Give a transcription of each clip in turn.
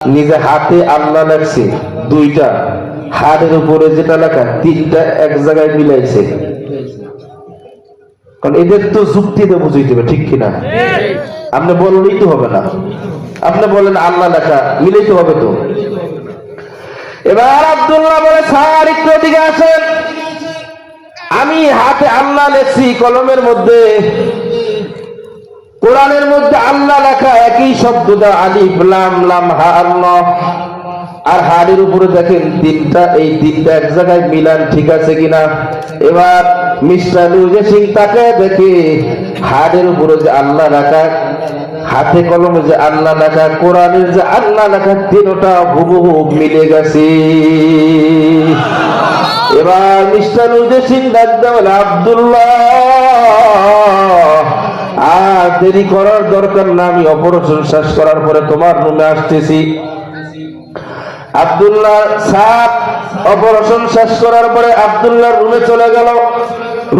নিজে হাতে আল্লাহ লাগছে, দুইটা। হাতের উপরে যেটা লেখা, তিনটা এক জায়গায় মিলাইছে। কারণ এদের তো যুক্তিতে বুঝাইতে হবে, ঠিক কিনা? আপনি বললেই তো হবে না। আপনি বলেন আল্লাহ লেখা মিলাইতে হবে তো। এবার আব্দুল্লাহ বলে, স্যার দিকে আসেন। আমি হাতে আল্লাহ লেখছি, কলমের মধ্যে। কোরআনের মধ্যে আল্লাহ লেখা একই শব্দটা আলিফ, লাম লাম, হা আর হাড়ের উপরে দেখেন দিনটা, এই তিনটা এক জায়গায় মিলান ঠিক আছে কিনা? এবার মিস্টার লুজে সিং তাকে দেখে হাড়ের উপরে যে আল্লাহ লেখা, হাতে কলমে যে আল্লাহ লেখা, কোরআনের যে আল্লাহ লেখা, তিনটা হুবহু মিলে গেছে। এবার মিস্টার লুজে সিং ডাকতে বলে আব্দুল্লাহ। আর দেরি করার দরকার না, আমি অপারেশন শেষ করার পরে তোমার রুমে আসতেছি। আব্দুল্লাহ সাপ অপারেশন শেষ করার পরে আব্দুল্লাহ রুমে চলে গেল।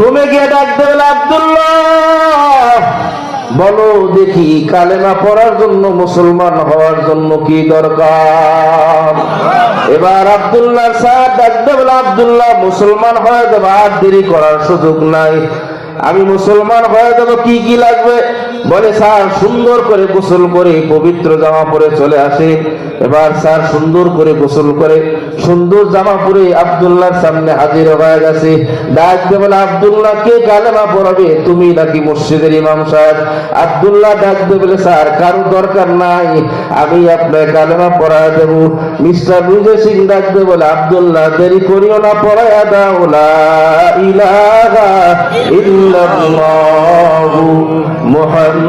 রুমে গিয়ে ডাকতে গেল আব্দুল্লাহ, বলো দেখি কালেমা পড়ার জন্য, মুসলমান হওয়ার জন্য কি দরকার? এবার আব্দুল্লাহ সাহ ডাকতে বলে আব্দুল্লাহ, মুসলমান হয়ে যাবে, আর দেরি করার সুযোগ নাই। আমি মুসলমান হয়ে যাব কি কি লাগবে? বলে, স্যার, সুন্দর করে গোসল করে পবিত্র জামা পরে চলে আসে। এবার, স্যার, সুন্দর করে গোসল করে। সুন্দর জামা পরে আব্দুল্লাহর সামনে হাজির হয়ে গেছে। ডাক দিয়ে বলে, আব্দুল্লাহ, কে কালেমা পড়াবে তুমি নাকি মসজিদের ইমাম সাহেব? আব্দুল্লাহ ডাক দিয়ে বলে, স্যার, কারও দরকার নাই, আমি আপনার কালেমা পড়ায় দেব। মিস্টার বিজয় সিং ডাক দিয়ে বলে, আব্দুল্লাহ, দেরি করিও না পড়ায় দাও, লা ইলাহা ইল্লাল্লাহ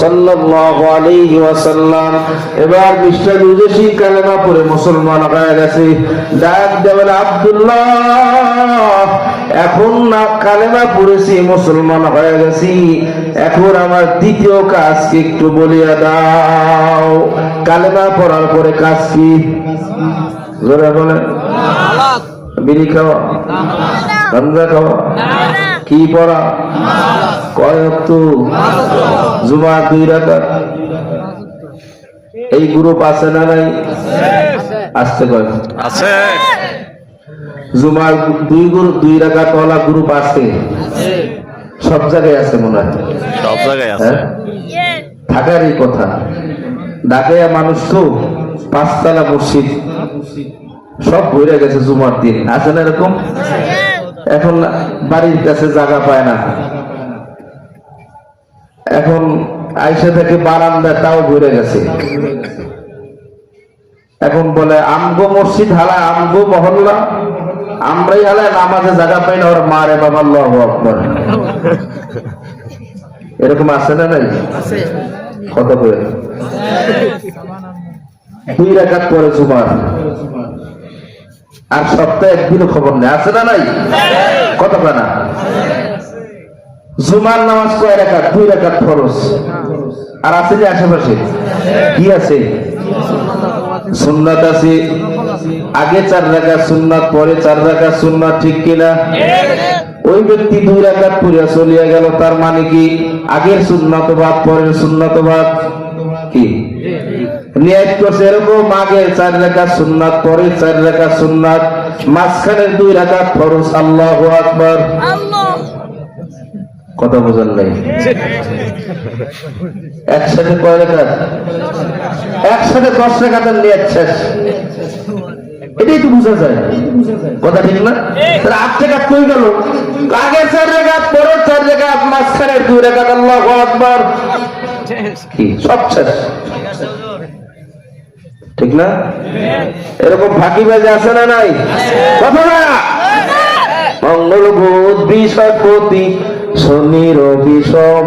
সাল্লাল্লাহু আলাইহি ওয়াসাল্লাম। এবার মিস্টার উজেশি কালেমা পড়ে মুসলমান হয়ে গেছে। ডাক দেবেন আব্দুল্লাহ এখন না কালেমা পড়েছি মুসলমান হয়ে গেছি। এখন আমার দ্বিতীয় কাজকে একটু বলিয়া দাও। কালেমা পড়ার পরে কাজ কি? জোরে বলে বিড়ি খাওয়া? খাওয়া? কি পড়া? কয়েক জুমা দুই রাকাত। এই গ্রুপ আছে না নাই? আসতে কয়? আছে। জুমার দুই গ্রুপ দুই রাকাত ওয়ালা গ্রুপ আছে। সব জায়গায় আছে মনে হয়। সব জায়গায় আছে। হ্যাঁ? থাকারই কথা। ঢাকায় মানুষ তো পাঁচতলা মসজিদ। সব ভরে গেছে জুমার দিন। আছে না এরকম? এখন বাড়ির কাছে জায়গা পায় না। এখন আইসা থেকে বারান্দা তাও ভরে গেছে। এখন বলে আমগো মসজিদ হালা আমগো মহল্লা আমরাই হালায় নামাজে জায়গা পাই না। ওর মারে বাবা আল্লাহ আকবর। এরকম আছে না নাই? কত করে? দুই রাখাত পরে জুমার। আর সপ্তাহে একদিনও খবর নেই। আছে না নাই? কত না জুমার নামাজ কয় রাখাত? দুই রাখাত ফরজ। আর আছে যে আশেপাশে? কি আছে? সুন্নাত আছে। আগে চার রাখা সুন্নাত, পরে চার রাখা সুন্নাত, ঠিক কিনা? ওই ব্যক্তি দুই রাকাত পড়িয়া চলিয়া গেল, তার মানে কি? আগের সুন্নতবাদ পরের সুন্নতবাদ কি? নিয়াত করছে এরকম, আগের চার রেখা সুন্নাত, পরের চার রেখা সুন্নাত, মাঝখানের দুই রাকাত ফরজ। আল্লাহু আকবার। কথা বোঝার নাই। একসাথে কয় রেখা? একসাথে দশ রেখাতের নিয়াত শেষ। এটাই তো বোঝা যায়। কথা ঠিক না? তাহলে আট টাকা গেল? আগের চার রেখা, পরের চার রেখা, মাঝখানের দুই রেখা, আল্লাহু সব শেষ। ঠিক না? এরকম ফাঁকিবাজ আছে না নাই? কথা না মঙ্গল বুধ বৃহস্পতি শনি রবি সোম।